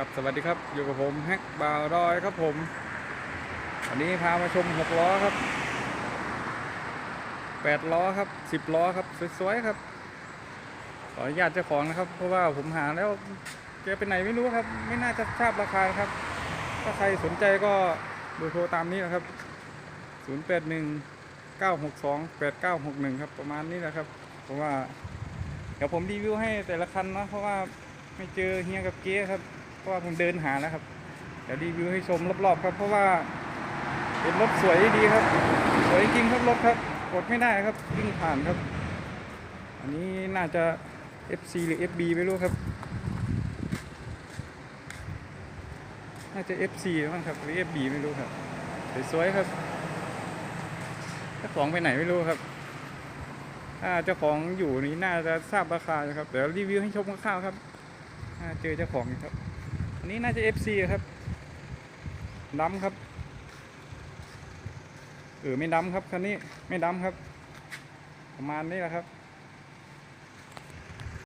ครับสวัสดีครับอยู่กับผมแฮกบาวรอยครับผมวันนี้พามาชมหกล้อครับแปดล้อครับสิบล้อครับสวยๆครับ ขออนุญาตเจ้าของนะครับ เพราะว่าผมหาแล้วแกไปไหนไม่รู้ครับ ไม่น่าจะทราบราคาครับ ถ้าใครสนใจก็เบอร์โทรตามนี้นะครับ 0 8 1 9 6 2 8 9 6 1 ครับ ประมาณนี้นะครับ เพราะว่า เดี๋ยวผมรีวิวให้แต่ละคันนะเพราะว่าไม่เจอเฮียกับเก๊ครับ เพราะว่าผมเดินหาแล้วครับ เดี๋ยวรีวิวให้ชมรอบๆครับ เพราะว่าเป็นรถสวยดีครับ สวยจริงครับรถครับกดไม่ได้ครับวิ่งผ่านครับ อันนี้น่าจะ FC หรือ FB ไม่รู้ครับ น่าจะ FC มั้งครับหรือ FB ไม่รู้ครับสวยๆครับเจ้าของไปไหนไม่รู้ครับถ้าเจ้าของอยู่นี่น่าจะทราบราคาครับ เดี๋ยวรีวิวให้ชมคร่าวๆครับถ้าเจอเจ้าของครับ อันนี้น่าจะ FC ครับดำครับ เออไม่ดำครับคันนี้ไม่ดำครับ ประมาณนี้แหละครับ